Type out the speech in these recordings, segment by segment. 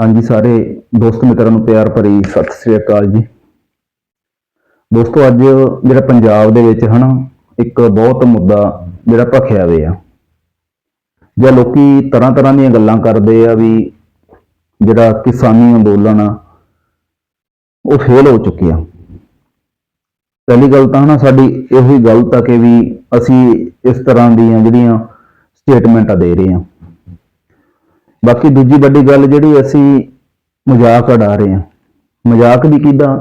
ਹਾਂਜੀ, ਸਾਰੇ ਦੋਸਤ ਮਿੱਤਰਾਂ ਨੂੰ ਪਿਆਰ ਭਰੀ ਸਤਿ ਸ੍ਰੀ ਅਕਾਲ ਜੀ। ਦੋਸਤੋ, ਅੱਜ ਜਿਹੜਾ ਪੰਜਾਬ ਦੇ ਵਿੱਚ ਹਨਾ, ਇੱਕ ਬਹੁਤ ਮੁੱਦਾ ਜਿਹੜਾ ਭਖਿਆ ਵੇ ਆ ਜਾਂ ਲੋਕੀ ਤਰ੍ਹਾਂ ਤਰ੍ਹਾਂ ਦੀਆਂ ਗੱਲਾਂ ਕਰਦੇ ਆ ਵੀ ਜਿਹੜਾ ਕਿਸਾਨੀ ਅੰਦੋਲਨ ਆ, ਉਹ ਫੇਲ ਹੋ ਚੁੱਕਿਆ ਪਹਿਲੀ ਗੱਲ ਤਾਂ ਹਨਾ, ਸਾਡੀ ਇਹੋ ਹੀ ਗਲਤ ਆ ਕਿ ਵੀ ਅਸੀਂ ਇਸ ਤਰ੍ਹਾਂ ਦੀਆਂ ਜਿਹੜੀਆਂ ਸਟੇਟਮੈਂਟਾਂ ਦੇ ਰਹੇ ਹਾਂ ਬਾਕੀ ਦੂਜੀ ਵੱਡੀ ਗੱਲ ਜਿਹੜੀ ਅਸੀਂ ਮਜ਼ਾਕ ਉਡਾ ਰਹੇ ਹਾਂ। ਮਜ਼ਾਕ ਵੀ ਕਿਦਾਂ?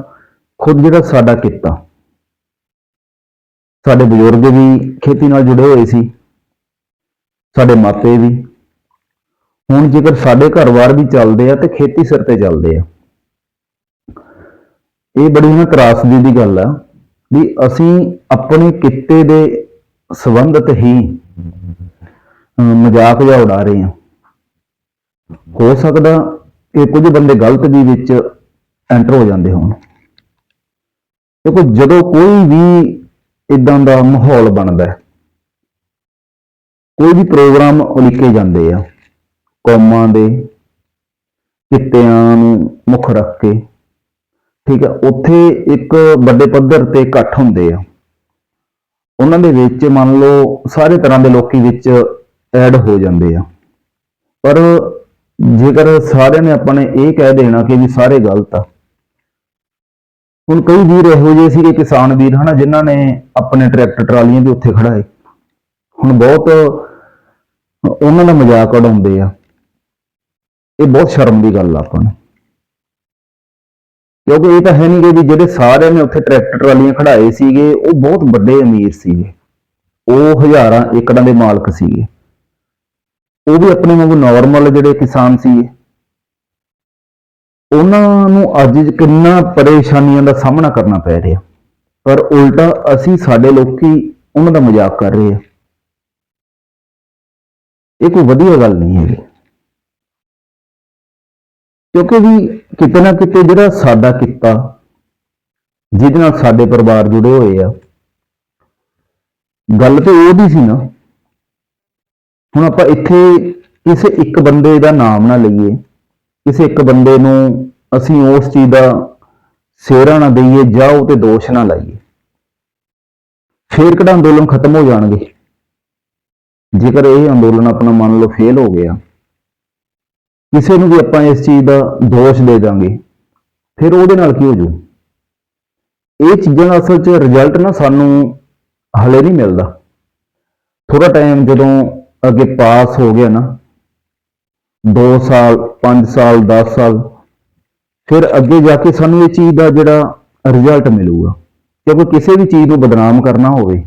ਖੁਦ ਜਿਹੜਾ ਸਾਡਾ ਕਿੱਤਾ। ਸਾਡੇ ਬਜ਼ੁਰਗ ਵੀ ਖੇਤੀ ਨਾਲ ਜੁੜੇ ਹੋਏ ਸੀ। ਸਾਡੇ ਮਾਪੇ ਵੀ। ਹੁਣ ਜੇਕਰ ਸਾਡੇ ਘਰ-ਬਾਰ ਵੀ ਚੱਲਦੇ ਆ ਤੇ ਖੇਤੀ ਸਿਰ ਤੇ ਚੱਲਦੇ ਆ। ਇਹ ਬੜੀ ਨਾ ਤਰਾਸਦੀ ਦੀ ਗੱਲ ਆ ਵੀ ਅਸੀਂ ਆਪਣੇ ਕਿੱਤੇ ਦੇ ਸੰਬੰਧਤ ਹੀ ਮਜ਼ਾਕ ਜਿਹਾ ਉਡਾ ਰਹੇ ਹਾਂ। ਹੋ ਸਕਦਾ ਕਿ ਕੁਝ ਬੰਦੇ ਗਲਤ ਵੀ ਵਿੱਚ ਐਂਟਰ ਹੋ ਜਾਂਦੇ ਹੋਣ। ਦੇਖੋ, ਜਦੋਂ ਕੋਈ ਵੀ ਇਦਾਂ ਦਾ ਮਾਹੌਲ ਬਣਦਾ ਕੋਈ ਵੀ ਪ੍ਰੋਗਰਾਮ ਉਲੀਕੇ ਜਾਂਦੇ ਆ, ਕੌਮਾਂ ਦੇ ਕਿੱਤਿਆਂ ਨੂੰ ਮੁੱਖ ਰੱਖ ਕੇ, ਠੀਕ ਹੈ, ਉੱਥੇ ਇੱਕ ਵੱਡੇ ਪੱਧਰ ਤੇ ਇਕੱਠ ਹੁੰਦੇ ਆ। ਉਹਨਾਂ ਦੇ ਵਿੱਚ ਮੰਨ ਲਓ, ਸਾਰੇ ਤਰ੍ਹਾਂ ਦੇ ਲੋਕੀ ਵਿੱਚ ਐਡ ਹੋ ਜਾਂਦੇ ਆ। ਪਰ ਜੇਕਰ ਸਾਰਿਆਂ ਨੇ ਆਪਾਂ ਨੇ ਇਹ ਕਹਿ ਦੇਣਾ ਕਿ ਵੀ ਸਾਰੇ ਗਲਤ ਆ। ਹੁਣ ਕਈ ਵੀਰ ਇਹੋ ਜਿਹੇ ਸੀਗੇ ਕਿਸਾਨ ਵੀਰ, ਹਨਾ, ਜਿਨ੍ਹਾਂ ਨੇ ਆਪਣੇ ਟਰੈਕਟਰ ਟਰਾਲੀਆਂ ਵੀ ਉੱਥੇ ਖੜਾਏ ਹੁਣ ਬਹੁਤ ਉਹਨਾਂ ਦਾ ਮਜ਼ਾਕ ਉਡਾਉਂਦੇ ਆ। ਇਹ ਬਹੁਤ ਸ਼ਰਮ ਦੀ ਗੱਲ ਆ ਆਪਾਂ ਨੂੰ। ਕਿਉਂਕਿ ਇਹ ਤਾਂ ਹੈ ਨਹੀਂ ਕਿ ਵੀ ਜਿਹੜੇ ਸਾਰਿਆਂ ਨੇ ਉੱਥੇ ਟਰੈਕਟਰ ਟਰਾਲੀਆਂ ਖੜਾਏ ਸੀਗੇ, ਉਹ ਬਹੁਤ ਵੱਡੇ ਅਮੀਰ ਸੀਗੇ। ਉਹ ਹਜ਼ਾਰਾਂ ਏਕੜਾਂ ਦੇ ਮਾਲਕ ਸੀਗੇ। ਉਹ ਵੀ ਆਪਣੇ ਵਾਂਗੂ ਨਾਰਮਲ ਜਿਹੜੇ ਕਿਸਾਨ ਸੀ ਉਹਨਾਂ ਨੂੰ ਅੱਜ ਕਿੰਨਾ ਪਰੇਸ਼ਾਨੀਆਂ ਦਾ ਸਾਹਮਣਾ ਕਰਨਾ ਪੈ ਰਿਹਾ। ਪਰ ਉਲਟਾ ਅਸੀਂ ਸਾਡੇ ਲੋਕੀ ਉਹਨਾਂ ਦਾ ਮਜ਼ਾਕ ਕਰ ਰਹੇ ਆ ਇਹ ਕੋਈ ਵਧੀਆ ਗੱਲ ਨਹੀਂ ਹੈਗੀ। ਕਿਉਂਕਿ ਵੀ ਕਿਤੇ ਨਾ ਕਿਤੇ ਜਿਹੜਾ ਸਾਡਾ ਕਿੱਤਾ, ਜਿਹਦੇ ਨਾਲ ਸਾਡੇ ਪਰਿਵਾਰ ਜੁੜੇ ਹੋਏ ਆ, ਗੱਲ ਤੇ ਉਹਦੀ ਸੀ ਨਾ। ਹੁਣ ਆਪਾਂ ਇੱਥੇ ਕਿਸੇ ਇੱਕ ਬੰਦੇ ਦਾ ਨਾਮ ਨਾ ਲਈਏ। ਕਿਸੇ ਇੱਕ ਬੰਦੇ ਨੂੰ ਅਸੀਂ ਉਸ ਚੀਜ਼ ਦਾ ਸਿਹਰਾ ਨਾ ਦਈਏ ਜਾਂ ਉਹ ਤੇ ਦੋਸ਼ ਨਾ ਲਾਈਏ। ਫੇਰ ਕਿਹੜਾ ਅੰਦੋਲਨ ਖਤਮ ਹੋ ਜਾਣਗੇ? ਜੇਕਰ ਇਹ ਅੰਦੋਲਨ ਆਪਣਾ ਮੰਨ ਲਓ ਫੇਲ ਹੋ ਗਿਆ, ਕਿਸੇ ਨੂੰ ਵੀ ਆਪਾਂ ਇਸ ਚੀਜ਼ ਦਾ ਦੋਸ਼ ਦੇ ਦਾਂਗੇ। ਫਿਰ ਉਹਦੇ ਨਾਲ ਕੀ ਹੋ ਜੂ? ਇਹ ਚੀਜ਼ਾਂ ਦਾ ਅਸਲ 'ਚ ਰਿਜ਼ਲਟ ਨਾ ਸਾਨੂੰ ਹਲੇ ਨਹੀਂ ਮਿਲਦਾ। ਥੋੜਾ ਟਾਈਮ ਜਦੋਂ ਅੱਗੇ ਪਾਸ ਹੋ ਗਿਆ ਨਾ 2 ਸਾਲ 5 ਸਾਲ 10 ਸਾਲ, ਫਿਰ ਅੱਗੇ ਜਾ ਕੇ ਸਾਨੂੰ ਇਹ ਚੀਜ਼ ਦਾ ਜਿਹੜਾ ਰਿਜ਼ਲਟ ਮਿਲੂਗਾ ਕਿਉਂਕਿ ਕਿਸੇ ਵੀ ਚੀਜ਼ ਨੂੰ ਬਦਨਾਮ ਕਰਨਾ ਹੋਵੇ,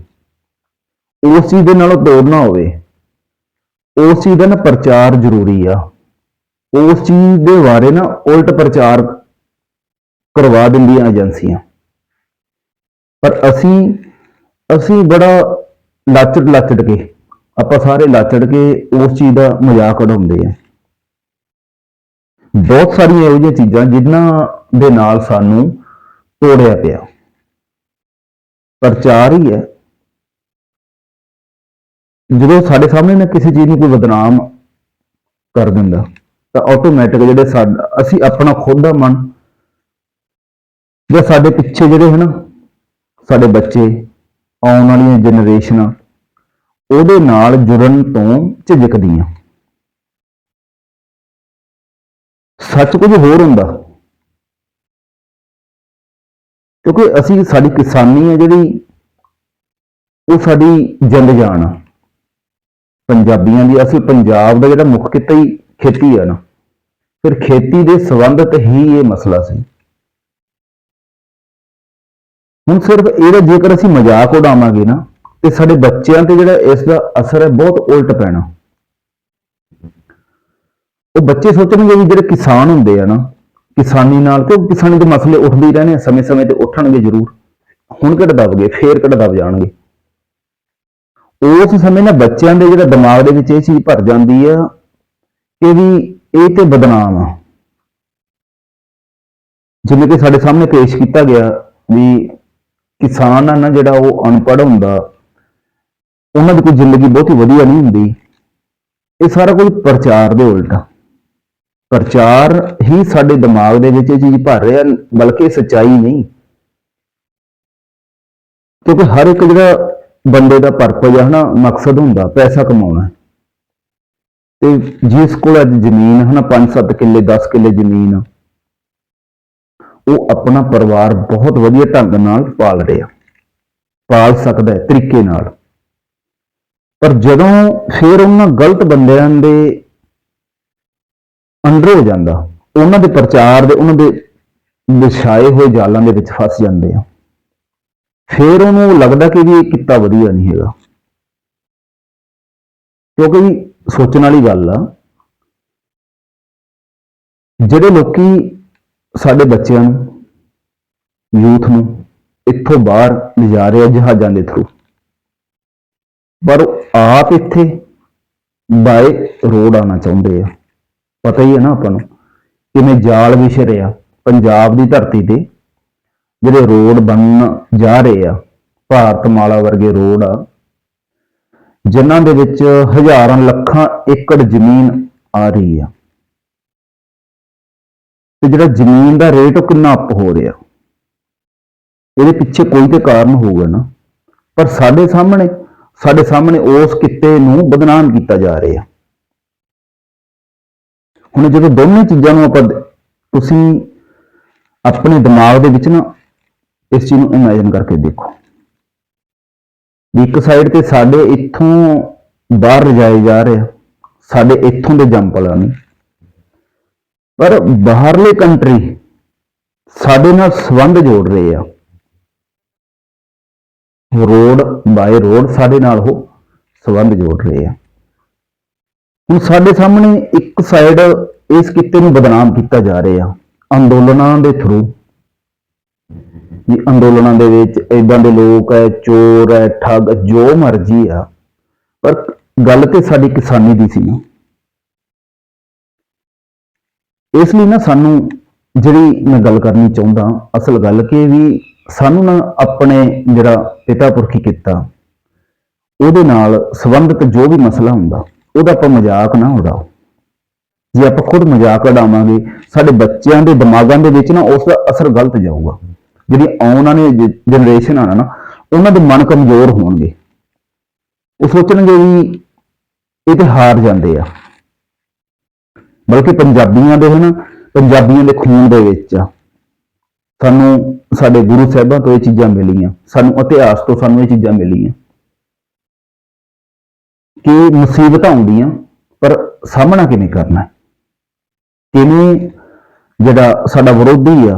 ਉਸ ਚੀਜ਼ ਦੇ ਨਾਲੋਂ ਤੋੜਨਾ ਹੋਵੇ, ਉਸ ਚੀਜ਼ ਦਾ ਨਾ ਪ੍ਰਚਾਰ ਜ਼ਰੂਰੀ ਆ, ਉਸ ਚੀਜ਼ ਦੇ ਬਾਰੇ ਨਾ ਉਲਟ ਪ੍ਰਚਾਰ ਕਰਵਾ ਦਿੰਦੀਆਂ ਏਜੰਸੀਆਂ। ਪਰ ਅਸੀਂ ਅਸੀਂ ਬੜਾ ਲਾਚੜ ਲਾਚੜ ਕੇ ਆਪਾਂ ਸਾਰੇ ਲਾਚੜ ਕੇ ਉਸ ਚੀਜ਼ ਦਾ ਮਜ਼ਾਕ ਉਡਾਉਂਦੇ ਆ। ਬਹੁਤ ਸਾਰੀਆਂ ਇਹੋ ਜਿਹੀਆਂ ਚੀਜ਼ਾਂ ਜਿਨ੍ਹਾਂ ਦੇ ਨਾਲ ਸਾਨੂੰ ਤੋੜਿਆ ਪਿਆ। ਪ੍ਰਚਾਰ ਹੀ ਹੈ, ਜਦੋਂ ਸਾਡੇ ਸਾਹਮਣੇ ਨਾ ਕਿਸੇ ਚੀਜ਼ ਨੂੰ ਕੋਈ ਬਦਨਾਮ ਕਰ ਦਿੰਦਾ, ਤਾਂ ਆਟੋਮੈਟਿਕ ਜਿਹੜੇ ਸਾਡਾ ਅਸੀਂ ਆਪਣਾ ਖੁਦ ਦਾ ਮਨ ਜਾਂ ਸਾਡੇ ਪਿੱਛੇ ਜਿਹੜੇ ਹਨ, ਸਾਡੇ ਬੱਚੇ, ਆਉਣ ਵਾਲੀਆਂ ਜਨਰੇਸ਼ਨਾਂ ਉਹਦੇ ਨਾਲ ਜੁੜਨ ਤੋਂ ਝਿਜਕਦੀਆਂ। ਸੱਚ ਕੁਝ ਹੋਰ ਹੁੰਦਾ। ਕਿਉਂਕਿ ਅਸੀਂ ਸਾਡੀ ਕਿਸਾਨੀ ਹੈ ਜਿਹੜੀ, ਉਹ ਸਾਡੀ ਜਿੰਦ ਜਾਨ ਆ। ਪੰਜਾਬੀਆਂ ਦੀ ਅਸੀਂ ਪੰਜਾਬ ਦਾ ਜਿਹੜਾ ਮੁੱਖ ਕਿੱਤਾ ਹੀ ਖੇਤੀ ਆ ਨਾ। ਫਿਰ ਖੇਤੀ ਦੇ ਸੰਬੰਧਤ ਹੀ ਇਹ ਮਸਲਾ ਸੀ। ਹੁਣ ਸਿਰਫ ਇਹਦਾ ਜੇਕਰ ਅਸੀਂ ਮਜ਼ਾਕ ਉਡਾਵਾਂਗੇ ਨਾ ਤੇ ਸਾਡੇ ਬੱਚਿਆਂ ਤੇ ਜਿਹੜਾ ਇਸ ਦਾ ਅਸਰ ਹੈ ਬਹੁਤ ਉਲਟ ਪੈਣਾ। ਉਹ ਬੱਚੇ ਸੋਚਣਗੇ ਵੀ ਜਿਹੜੇ ਕਿਸਾਨ ਹੁੰਦੇ ਆ ਨਾ, ਕਿਸਾਨੀ ਨਾਲ ਕਿਉਂ ਕਿਸਾਨੀ ਦੇ ਮਸਲੇ ਉੱਠਦੇ ਹੀ ਰਹਿਣੇ ਆ, ਸਮੇਂ-ਸਮੇਂ ਤੇ ਉੱਠਣਗੇ ਜ਼ਰੂਰ। ਹੁਣ ਕਿਹੜਾ ਗਏ ਫੇਰ ਕਿਹੜਾ ਦਬ ਜਾਣਗੇ। ਉਸ ਸਮੇਂ ਨਾ ਬੱਚਿਆਂ ਦੇ ਜਿਹੜਾ ਦਿਮਾਗ ਦੇ ਵਿੱਚ ਇਹ ਚੀਜ਼ ਭਰ ਜਾਂਦੀ ਆ ਕਿ ਵੀ ਇਹ ਤੇ ਬਦਨਾਮ ਆ। ਜਿਵੇਂ ਕਿ ਸਾਡੇ ਸਾਹਮਣੇ ਪੇਸ਼ ਕੀਤਾ ਗਿਆ ਵੀ ਕਿਸਾਨ ਆ ਨਾ ਜਿਹੜਾ ਉਹ ਅਨਪੜ੍ਹ ਹੁੰਦਾ ਉਹਨਾਂ ਦੀ ਕੋਈ ਜ਼ਿੰਦਗੀ ਬਹੁਤੀ ਵਧੀਆ ਨਹੀਂ ਹੁੰਦੀ। ਇਹ ਸਾਰਾ ਕੁਝ ਪ੍ਰਚਾਰ ਦੇ ਉਲਟ ਆ। ਪ੍ਰਚਾਰ ਹੀ ਸਾਡੇ ਦਿਮਾਗ ਦੇ ਵਿੱਚ ਇਹ ਚੀਜ਼ ਭਰ ਰਿਹਾ, ਬਲਕਿ ਸੱਚਾਈ ਨਹੀਂ। ਕਿਉਂਕਿ ਹਰ ਇੱਕ ਜਿਹੜਾ ਬੰਦੇ ਦਾ ਪਰਪਸ ਹੈ ਹਨਾ, ਮਕਸਦ ਹੁੰਦਾ, ਪੈਸਾ ਕਮਾਉਣਾ। ਤੇ ਜਿਸ ਕੋਲ ਅੱਜ ਜ਼ਮੀਨ ਹੈ ਨਾ 5-7 ਕਿੱਲੇ 10 ਕਿੱਲੇ ਜ਼ਮੀਨ ਉਹ ਆਪਣਾ ਪਰਿਵਾਰ ਬਹੁਤ ਵਧੀਆ ਢੰਗ ਨਾਲ ਪਾਲ ਰਿਹਾ। ਪਾਲ ਸਕਦਾ ਹੈ ਤਰੀਕੇ ਨਾਲ। ਪਰ ਜਦੋਂ ਫਿਰ ਉਹਨਾਂ ਗਲਤ ਬੰਦਿਆਂ ਦੇ ਅੰਡਰ ਹੋ ਜਾਂਦਾ, ਉਹਨਾਂ ਦੇ ਪ੍ਰਚਾਰ ਦੇ, ਉਹਨਾਂ ਦੇ ਵਿਛਾਏ ਹੋਏ ਜਾਲਾਂ ਦੇ ਵਿੱਚ ਫਸ ਜਾਂਦੇ ਆ। ਫਿਰ ਉਹਨੂੰ ਲੱਗਦਾ ਕਿ ਵੀ ਇਹ ਕਿੱਤਾ ਵਧੀਆ ਨਹੀਂ ਹੈਗਾ। ਕਿਉਂਕਿ ਸੋਚਣ ਵਾਲੀ ਗੱਲ ਆ, ਜਿਹੜੇ ਲੋਕੀ ਸਾਡੇ ਬੱਚਿਆਂ ਨੂੰ, ਯੂਥ ਨੂੰ, ਇੱਥੋਂ ਬਾਹਰ ਲਿਜਾ ਰਹੇ ਆ ਜਹਾਜ਼ਾਂ ਦੇ ਥਰੂ ਪਰ ਉਹ ਆਪ ਇੱਥੇ ਬਾਏ ਰੋਡ ਆਉਣਾ ਚਾਹੁੰਦੇ ਆ। ਪਤਾ ਹੀ ਹੈ ਨਾ ਆਪਾਂ ਨੂੰ ਕਿਵੇਂ ਜਾਲ ਵਿਛ ਰਿਹਾ ਪੰਜਾਬ ਦੀ ਧਰਤੀ ਤੇ। ਜਿਹੜੇ ਰੋਡ ਬਣਨ ਜਾ ਰਹੇ ਆ, ਭਾਰਤ ਮਾਲਾ ਵਰਗੇ ਰੋਡ ਆ, ਜਿਨ੍ਹਾਂ ਦੇ ਵਿੱਚ ਹਜ਼ਾਰਾਂ ਲੱਖਾਂ ਏਕੜ ਜ਼ਮੀਨ ਆ ਰਹੀ ਆ। ਤੇ ਜਿਹੜਾ ਜ਼ਮੀਨ ਦਾ ਰੇਟ ਉਹ ਕਿੰਨਾ ਅਪ ਹੋ ਰਿਹਾ। ਇਹਦੇ ਪਿੱਛੇ ਕੋਈ ਤੇ ਕਾਰਨ ਹੋਊਗਾ ਨਾ। ਪਰ ਸਾਡੇ ਸਾਹਮਣੇ ਸਾਡੇ ਸਾਹਮਣੇ ਉਸ ਕਿੱਤੇ ਨੂੰ ਬਦਨਾਮ ਕੀਤਾ ਜਾ ਰਿਹਾ। ਹੁਣ ਜਦੋਂ ਦੋਨੇ ਚੀਜ਼ਾਂ ਨੂੰ ਆਪਾਂ ਤੁਸੀਂ ਆਪਣੇ ਦਿਮਾਗ ਦੇ ਵਿੱਚ ਨਾ ਇਸ ਚੀਜ਼ ਨੂੰ ਇਮੇਜਿਨ ਕਰਕੇ ਦੇਖੋ। ਵੀ ਇੱਕ ਸਾਈਡ ਤੇ ਸਾਡੇ ਇੱਥੋਂ ਬਾਹਰ ਰਜਾਏ ਜਾ ਰਹੇ ਆ ਸਾਡੇ ਇੱਥੋਂ ਦੇ ਜੰਪਲਾਂ ਨਹੀਂ ਪਰ ਬਾਹਰਲੇ ਕੰਟਰੀ ਸਾਡੇ ਨਾਲ ਸੰਬੰਧ ਜੋੜ ਰਹੇ ਆ। ਰੋਡ ਬਾਏ ਰੋਡ ਸਾਡੇ ਨਾਲ ਉਹ ਸੰਬੰਧ ਜੋੜ ਰਹੇ ਆ। ਹੁਣ ਸਾਡੇ ਸਾਹਮਣੇ ਇੱਕ ਸਾਈਡ ਇਸ ਕਿੱਤੇ ਨੂੰ ਬਦਨਾਮ ਕੀਤਾ ਜਾ ਰਿਹਾ, ਅੰਦੋਲਨਾਂ ਦੇ ਥਰੂ ਵੀ ਅੰਦੋਲਨਾਂ ਦੇ ਵਿੱਚ ਇਦਾਂ ਦੇ ਲੋਕ ਹੈ ਚੋਰ ਹੈ ਠੱਗ, ਜੋ ਮਰਜ਼ੀ ਆ, ਪਰ ਗੱਲ ਤੇ ਸਾਡੀ ਕਿਸਾਨੀ ਦੀ ਸੀ। ਇਸ ਲਈ ਨਾ ਸਾਨੂੰ ਜਿਹੜੀ ਮੈਂ ਗੱਲ ਕਰਨੀ ਚਾਹੁੰਦਾ, ਅਸਲ ਗੱਲ ਕਿ ਵੀ ਸਾਨੂੰ ਨਾ ਆਪਣੇ ਜਿਹੜਾ ਪਿਤਾ ਪੁਰਖੀ ਕੀਤਾ, ਉਹਦੇ ਨਾਲ ਸੰਬੰਧਿਤ ਜੋ ਵੀ ਮਸਲਾ ਹੁੰਦਾ, ਉਹਦਾ ਆਪਾਂ ਮਜ਼ਾਕ ਨਾ ਉਡਾਓ। ਜੇ ਆਪਾਂ ਖੁਦ ਮਜ਼ਾਕ ਉਡਾਵਾਂਗੇ, ਸਾਡੇ ਬੱਚਿਆਂ ਦੇ ਦਿਮਾਗਾਂ ਦੇ ਵਿੱਚ ਨਾ ਉਸ ਦਾ ਅਸਰ ਗਲਤ ਜਾਊਗਾ। ਜਿਹੜੀ ਆਉਣ ਵਾਲੀ ਜਨਰੇਸ਼ਨ ਆ ਨਾ, ਉਹਨਾਂ ਦੇ ਮਨ ਕਮਜ਼ੋਰ ਹੋਣਗੇ। ਉਹ ਸੋਚਣਗੇ ਵੀ ਇਹ ਤੇ ਹਾਰ ਜਾਂਦੇ ਆ। ਬਲਕਿ ਪੰਜਾਬੀਆਂ ਦੇ ਹਨ, ਪੰਜਾਬੀਆਂ ਦੇ ਖੂਨ ਦੇ ਵਿੱਚ ਆ। ਸਾਨੂੰ ਸਾਡੇ ਗੁਰੂ ਸਾਹਿਬਾਂ ਤੋਂ ਇਹ ਚੀਜ਼ਾਂ ਮਿਲੀਆਂ। ਸਾਨੂੰ ਇਤਿਹਾਸ ਤੋਂ ਸਾਨੂੰ ਇਹ ਚੀਜ਼ਾਂ ਮਿਲੀਆਂ। ਕਿ ਮੁਸੀਬਤਾਂ ਆਉਂਦੀਆਂ, ਪਰ ਸਾਹਮਣਾ ਕਿਵੇਂ ਕਰਨਾ ਕਿਵੇਂ ਜਿਹੜਾ ਸਾਡਾ ਵਿਰੋਧੀ ਆ,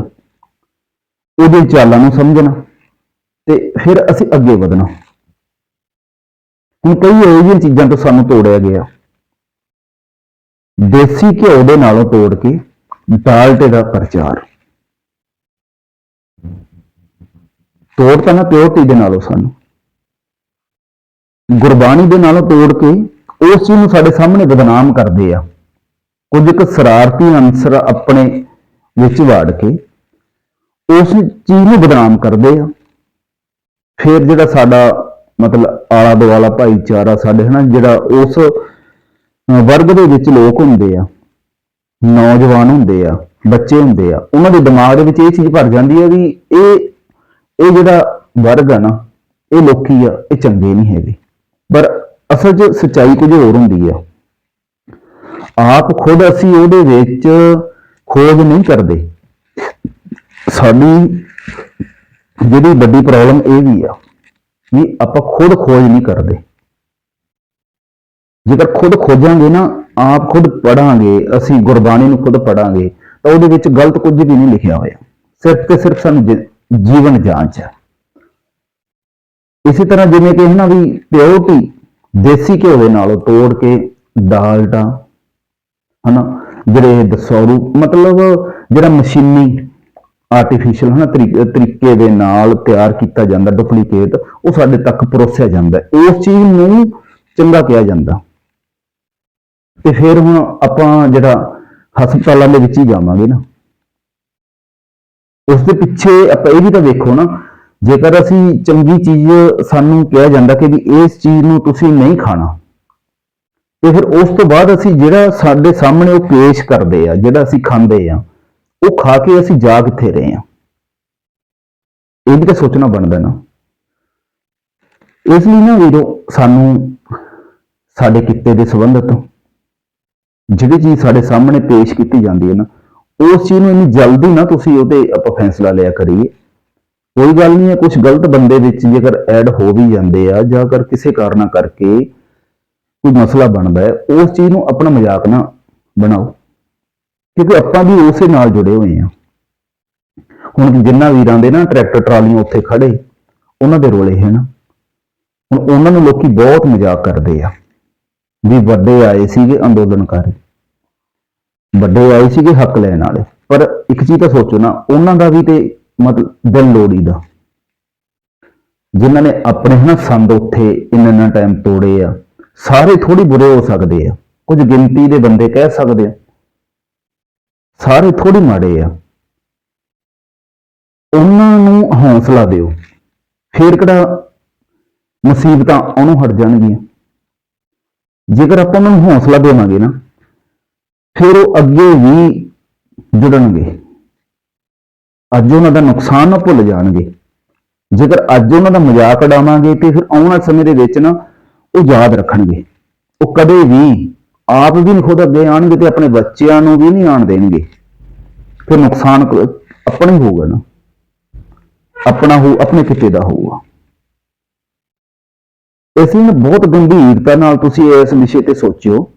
ਉਹਦੇ ਚਾਲਾਂ ਨੂੰ ਸਮਝਣਾ ਤੇ ਫਿਰ ਅਸੀਂ ਅੱਗੇ ਵਧਣਾ। ਹੁਣ ਕਈ ਇਹੋ ਜਿਹੀਆਂ ਚੀਜ਼ਾਂ ਤੋਂ ਸਾਨੂੰ ਤੋੜਿਆ ਗਿਆ। ਦੇਸੀ ਘਿਓ ਦੇ ਨਾਲੋਂ ਤੋੜ ਕੇ ਡਾਲਟੇ ਦਾ ਪ੍ਰਚਾਰ। ਤੋੜ ਤਾਂ ਨਾ ਪਿਓਰਟੀ ਦੇ ਨਾਲੋਂ ਸਾਨੂੰ। ਗੁਰਬਾਣੀ ਦੇ ਨਾਲੋਂ ਤੋੜ ਕੇ ਉਸ ਚੀਜ਼ ਨੂੰ ਸਾਡੇ ਸਾਹਮਣੇ ਬਦਨਾਮ ਕਰਦੇ ਆ। ਕੁਝ ਇੱਕ ਸ਼ਰਾਰਤੀ ਅੰਸਰ ਆਪਣੇ ਵਿੱਚ ਵਾੜ ਕੇ ਉਸ ਚੀਜ਼ ਨੂੰ ਬਦਨਾਮ ਕਰਦੇ ਆ। ਫਿਰ ਜਿਹੜਾ ਸਾਡਾ ਮਤਲਬ ਆਲਾ ਦੁਆਲਾ ਭਾਈਚਾਰਾ ਸਾਡੇ ਹਨਾ, ਜਿਹੜਾ ਉਸ ਵਰਗ ਦੇ ਵਿੱਚ ਲੋਕ ਹੁੰਦੇ ਆ, ਨੌਜਵਾਨ ਹੁੰਦੇ ਆ, ਬੱਚੇ ਹੁੰਦੇ ਆ, ਉਹਨਾਂ ਦੇ ਦਿਮਾਗ ਦੇ ਵਿੱਚ ਇਹ ਚੀਜ਼ ਭਰ ਜਾਂਦੀ ਹੈ ਵੀ ਇਹ ਇਹ ਜਿਹੜਾ ਵਰਗ ਆ ਨਾ, ਇਹ ਲੋਕੀ ਆ, ਇਹ ਚੰਗੇ ਨਹੀਂ ਹੈਗੇ। ਪਰ ਅਸਲ 'ਚ ਸੱਚਾਈ ਕੁਝ ਹੋਰ ਹੁੰਦੀ ਆ। ਆਪ ਖੁਦ ਅਸੀਂ ਉਹਦੇ ਵਿੱਚ ਖੋਜ ਨਹੀਂ ਕਰਦੇ। ਸਾਡੀ ਜਿਹੜੀ ਵੱਡੀ ਪ੍ਰੋਬਲਮ ਇਹ ਵੀ ਆ ਵੀ ਆਪਾਂ ਖੁਦ ਖੋਜ ਨਹੀਂ ਕਰਦੇ। ਜੇਕਰ ਖੁਦ ਖੋਜਾਂਗੇ ਨਾ, ਆਪ ਖੁਦ ਪੜਾਂਗੇ ਅਸੀਂ ਗੁਰਬਾਣੀ ਨੂੰ ਖੁਦ ਪੜਾਂਗੇ ਤਾਂ ਉਹਦੇ ਵਿੱਚ ਗਲਤ ਕੁਝ ਵੀ ਨਹੀਂ ਲਿਖਿਆ ਹੋਇਆ। ਸਿਰਫ ਤੇ ਸਿਰਫ ਸਾਨੂੰ ਜੀ- ਜੀਵਨ ਜਾਂਚ ਹੈ ਇਸੇ ਤਰ੍ਹਾਂ ਜਿਵੇਂ ਕਿ ਇਹਨਾਂ ਵੀ ਪਿਓਰਟੀ ਦੇਸੀ ਘਿਓ ਦੇ ਨਾਲੋਂ ਤੋੜ ਕੇ ਡਾਲਟਾ ਹਨਾ ਜਿਹੜੇ ਦਸੌਰੂ ਮਤਲਬ ਜਿਹੜਾ ਮਸ਼ੀਨੀ ਆਰਟੀਫੀਸ਼ੀਅਲ ਹਨਾ, ਤਰੀ- ਤਰੀਕੇ ਦੇ ਨਾਲ ਤਿਆਰ ਕੀਤਾ ਜਾਂਦਾ ਡੁਪਲੀਕੇਟ ਉਹ ਸਾਡੇ ਤੱਕ ਪਰੋਸਿਆ ਜਾਂਦਾ। ਉਸ ਚੀਜ਼ ਨੂੰ ਚੰਗਾ ਕਿਹਾ ਜਾਂਦਾ। ਤੇ ਫਿਰ ਹੁਣ ਆਪਾਂ ਜਿਹੜਾ ਹਸਪਤਾਲਾਂ ਦੇ ਵਿੱਚ ਹੀ ਜਾਵਾਂਗੇ ਨਾ। ਉਸ ਦੇ ਪਿੱਛੇ ਆਪਾਂ ਇਹ ਵੀ ਤਾਂ ਵੇਖੋ ਨਾ, ਜੇਕਰ ਅਸੀਂ ਚੰਗੀ ਚੀਜ਼ ਸਾਨੂੰ ਕਿਹਾ ਜਾਂਦਾ ਕਿ ਵੀ ਇਸ ਚੀਜ਼ ਨੂੰ ਤੁਸੀਂ ਨਹੀਂ ਖਾਣਾ, ਤੇ ਫਿਰ ਉਸ ਤੋਂ ਬਾਅਦ ਅਸੀਂ ਜਿਹੜਾ ਸਾਡੇ ਸਾਹਮਣੇ ਉਹ ਪੇਸ਼ ਕਰਦੇ ਆ, ਜਿਹੜਾ ਅਸੀਂ ਖਾਂਦੇ ਆ, ਉਹ ਖਾ ਕੇ ਅਸੀਂ ਜਾ ਕਿੱਥੇ ਰਹੇ ਆ? ਇਹ ਵੀ ਤਾਂ ਸੋਚਣਾ ਬਣਦਾ ਨਾ। ਇਸ ਲਈ ਨਾ ਵੀਰੋ, ਸਾਨੂੰ ਸਾਡੇ ਕਿੱਤੇ ਦੇ ਸੰਬੰਧਤ ਜਿਹੜੀ ਚੀਜ਼ ਸਾਡੇ ਸਾਹਮਣੇ ਪੇਸ਼ ਕੀਤੀ ਜਾਂਦੀ ਹੈ ਨਾ ਉਸ ਚੀਜ਼ ਨੂੰ ਇੰਨੀ ਜਲਦੀ ਨਾ ਤੁਸੀਂ ਉਹਦੇ ਆਪਾਂ ਫੈਸਲਾ ਲਿਆ ਕਰੀਏ। ਕੋਈ ਗੱਲ ਨਹੀਂ ਹੈ ਕੁਝ ਗਲਤ ਬੰਦੇ ਵਿੱਚ ਜੇਕਰ ਐਡ ਹੋ ਵੀ ਜਾਂਦੇ ਆ ਜਾਂ ਕਰ ਕਿਸੇ ਕਾਰਨਾ ਕਰਕੇ ਕੋਈ ਮਸਲਾ ਬਣਦਾ ਹੈ, ਉਸ ਚੀਜ਼ ਨੂੰ ਆਪਣਾ ਮਜ਼ਾਕ ਨਾ ਬਣਾਓ। ਕਿਉਂਕਿ ਆਪਾਂ ਵੀ ਉਸੇ ਨਾਲ ਜੁੜੇ ਹੋਏ ਆ ਹੁਣ ਜਿੰਨਾ ਵੀਰਾਂ ਦੇ ਨਾ ਟਰੈਕਟਰ ਟਰਾਲੀਆਂ ਉੱਥੇ ਖੜੇ ਉਹਨਾਂ ਦੇ ਰੋਲੇ ਹਨ। ਹੁਣ ਉਹਨਾਂ ਨੂੰ ਲੋਕੀ ਬਹੁਤ ਮਜ਼ਾਕ ਕਰਦੇ ਆ। ਵੀ ਵੱਡੇ ਆਏ ਸੀਗੇ ਅੰਦੋਲਨਕਾਰੀ। ਵੱਡੇ ਆਏ ਸੀਗੇ ਹੱਕ ਲੈਣ ਵਾਲੇ। ਪਰ ਇੱਕ ਚੀਜ਼ ਤਾਂ ਸੋਚੋ ਨਾ, ਉਹਨਾਂ ਦਾ ਵੀ ਤੇ ਮਤਲਬ ਦਿਲ ਲੋੜੀ ਦਾ ਜਿਨ੍ਹਾਂ ਨੇ ਆਪਣੇ ਹਨਾ ਸੰਦ ਉੱਥੇ ਇੰਨਾ ਇੰਨਾ ਟਾਈਮ ਤੋੜੇ ਆ, ਸਾਰੇ ਥੋੜੀ ਬੁਰੇ ਹੋ ਸਕਦੇ ਆ। ਕੁਝ ਗਿਣਤੀ ਦੇ ਬੰਦੇ ਕਹਿ ਸਕਦੇ ਆ। ਸਾਰੇ ਥੋੜੀ ਮਾੜੇ ਆ। ਉਹਨਾਂ ਨੂੰ ਹੌਸਲਾ ਦਿਓ। ਫੇਰ ਕਿਹੜਾ ਮੁਸੀਬਤਾਂ ਉਹਨੂੰ ਹਟ ਜਾਣਗੀਆਂ। ਜੇਕਰ ਆਪਾਂ ਉਹਨਾਂ ਨੂੰ ਹੌਸਲਾ ਦੇਵਾਂਗੇ ਨਾ ਫਿਰ ਉਹ ਅੱਗੇ ਵੀ ਜੁੜਨਗੇ। ਅੱਜ ਉਹਨਾਂ ਦਾ ਨੁਕਸਾਨ ਨਾ ਭੁੱਲ ਜਾਣਗੇ। ਜੇਕਰ ਅੱਜ ਉਹਨਾਂ ਦਾ ਮਜ਼ਾਕ ਉਡਾਵਾਂਗੇ ਤੇ ਫਿਰ ਆਉਣ ਵਾਲੇ ਸਮੇਂ ਦੇ ਵਿੱਚ ਨਾ ਉਹ ਯਾਦ ਰੱਖਣਗੇ। ਉਹ ਕਦੇ ਵੀ ਆਪ ਵੀ ਨਹੀਂ ਖੁਦ ਅੱਗੇ ਆਣਗੇ ਤੇ ਆਪਣੇ ਬੱਚਿਆਂ ਨੂੰ ਵੀ ਨਹੀਂ ਆਣ ਦੇਣਗੇ। ਫਿਰ ਨੁਕਸਾਨ ਆਪਣਾ ਹੀ ਹੋਊਗਾ ਨਾ। ਆਪਣਾ ਹੋ, ਆਪਣੇ ਕਿਤੇ ਦਾ ਹੋਊਗਾ। ਇਸ ਲਈ ਨਾ ਬਹੁਤ ਗੰਭੀਰਤਾ ਨਾਲ ਤੁਸੀਂ ਇਸ ਵਿਸ਼ੇ ਤੇ ਸੋਚਿਓ।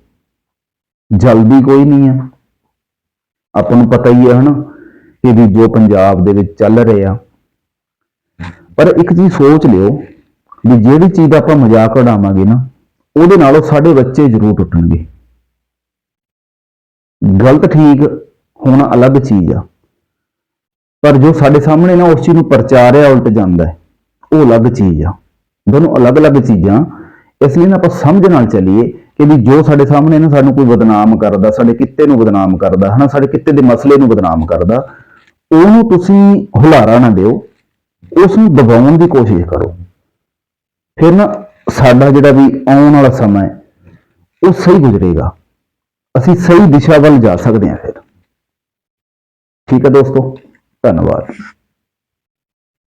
ਜਲਦੀ ਕੋਈ ਨਹੀਂ ਆ। ਆਪਾਂ ਨੂੰ ਪਤਾ ਹੀ ਹੈ ਹਨਾ ਕਿ ਵੀ ਜੋ ਪੰਜਾਬ ਦੇ ਵਿੱਚ ਚੱਲ ਰਿਹਾ ਪਰ ਇੱਕ ਚੀਜ਼ ਸੋਚ ਲਿਓ ਵੀ ਜਿਹੜੀ ਚੀਜ਼ ਦਾ ਆਪਾਂ ਮਜ਼ਾਕ ਉਡਾਵਾਂਗੇ ਨਾ, ਉਹਦੇ ਨਾਲੋਂ ਸਾਡੇ ਬੱਚੇ ਜ਼ਰੂਰ ਟੁੱਟਣਗੇ। ਗਲਤ ਠੀਕ ਹੋਣਾ ਅਲੱਗ ਚੀਜ਼ ਆ। ਪਰ ਜੋ ਸਾਡੇ ਸਾਹਮਣੇ ਨਾ ਉਸ ਚੀਜ਼ ਨੂੰ ਪ੍ਰਚਾਰਿਆ ਉਲਟ ਜਾਂਦਾ ਹੈ, ਉਹ ਅਲੱਗ ਚੀਜ਼ ਆ। ਦੋਨੋਂ ਅਲੱਗ-ਅਲੱਗ ਚੀਜ਼ਾਂ। ਇਸ ਲਈ ਨਾ ਆਪਾਂ ਸਮਝ ਨਾਲ ਚੱਲੀਏ ਕਿ ਵੀ ਜੋ ਸਾਡੇ ਸਾਹਮਣੇ ਨਾ ਸਾਨੂੰ ਕੋਈ ਬਦਨਾਮ ਕਰਦਾ, ਸਾਡੇ ਕਿੱਤੇ ਨੂੰ ਬਦਨਾਮ ਕਰਦਾ, ਹਨਾ, ਸਾਡੇ ਕਿੱਤੇ ਦੇ ਮਸਲੇ ਨੂੰ ਬਦਨਾਮ ਕਰਦਾ, ਉਹਨੂੰ ਤੁਸੀਂ ਹੁਲਾਰਾ ਨਾ ਦਿਓ ਉਸ ਨੂੰ ਦਬਾਉਣ ਦੀ ਕੋਸ਼ਿਸ਼ ਕਰੋ। ਫਿਰ ਨਾ ਸਾਡਾ ਜਿਹੜਾ ਵੀ ਆਉਣ ਵਾਲਾ ਸਮਾਂ ਹੈ, ਉਹ ਸਹੀ ਗੁਜ਼ਰੇਗਾ। ਅਸੀਂ ਸਹੀ ਦਿਸ਼ਾ ਵੱਲ ਜਾ ਸਕਦੇ ਹਾਂ ਫਿਰ। ਠੀਕ ਹੈ ਦੋਸਤੋ, ਧੰਨਵਾਦ।